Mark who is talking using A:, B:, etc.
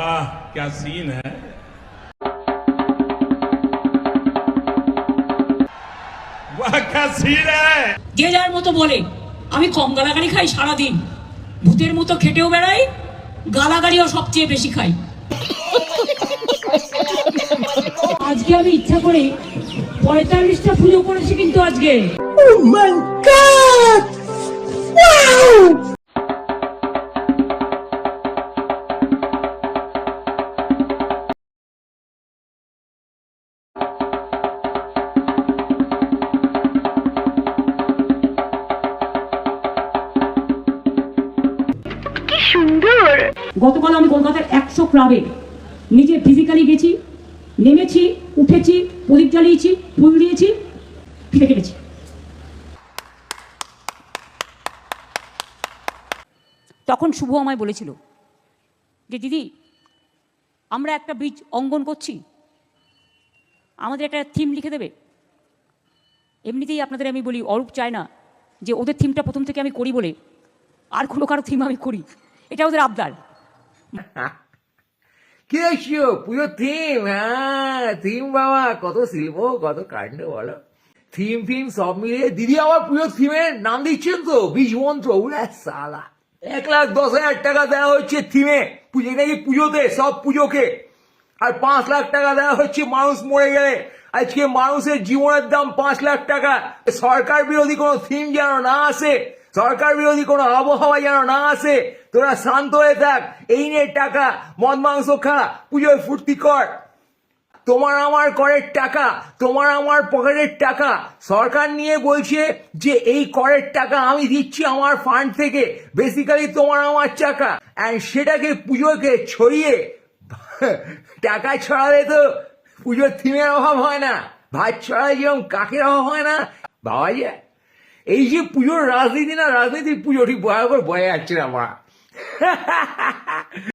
A: क्या सीन है वाह क्या सीन है
B: যে যার মতো বলে আমি কম গালাগালি খাই সারাদিন ভূতের মতো খেটেও বেড়াই গালাগালিও সবচেয়ে বেশি খাই আজকে আমি ইচ্ছা করে পঁয়তাল্লিশটা পুজো করেছি কিন্তু আজকে গতকাল আমি কলকাতার একশো ক্লাবে নিজে ফিজিক্যালি গেছি, নেমেছি, উঠেছি, প্রদীপ জ্বালিয়েছি, ফুল দিয়েছি, ফিরে কেটেছি। তখন শুভ আমায় বলেছিল যে, দিদি, আমরা একটা বীজ অঙ্গন করছি। আমাদের একটা থিম লিখে দেবে। এমনিতেই আপনাদের আমি বলি, অরূপ চায় না যে, ওদের থিমটা প্রথম থেকে আমি করি বলে। আর কোনো কারও থিম আমি করি। এটা ওদের আবদার।
C: কি এসছো পুজো থিম হ্যাঁ থিম বাবা, কত শিল্প, কত কাণ্ড, বলো। থিম ফিম সব মিলিয়ে। দিদি আবার পুজো থিমের নাম দিচ্ছেন তো? বীজ মন্ত্র উড়ে সালা। এক লাখ দশ হাজার টাকা দেওয়া হচ্ছে থিমে পুজো নাকি পুজোতে? সব পুজোকে। আর পাঁচ লাখ টাকা দেওয়া হচ্ছে মানুষ মরে গেলে। আজকে মানুষের জীবনের দাম পাঁচ লাখ টাকা। সরকার বিরোধী কোনো থিম যেন না আসে। সরকার বিরোধী কোনো আবহাওয়া যেন না আসে, তোরা শান্ত হয়ে থাক। এই নে টাকা মদ মাংস খা, পুজোয় ফুর্তি কর। তোমার আমার করের টাকা, তোমার আমার পকেটের টাকা। সরকার নিয়ে বলছে যে, এই করের টাকা আমি দিচ্ছি আমার ফান্ড থেকে। বেসিক্যালি তোমার আমার টাকা। অ্যান্ড সেটাকে পুজোকে ছড়িয়ে, টাকা ছড়ালে তো পুজোর থিমের অভাব হয় না। ভাত ছড়ালে যেরকম কাকের অভাব হয় না? বাবা যে এই যে পুজোর রাজনীতি না রাজনীতির পুজোটি ভয়াবহ বয়ে যাচ্ছে না আমার